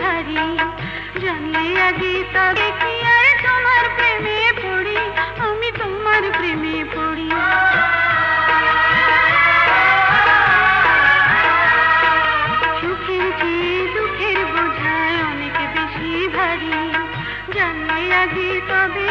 হারি জানলে আগে তবে কি আর তোমার প্রেমে পড়ি? আমি তোমার প্রেমে পড়ি। বোঝায় বেশি জানলে আগে তবে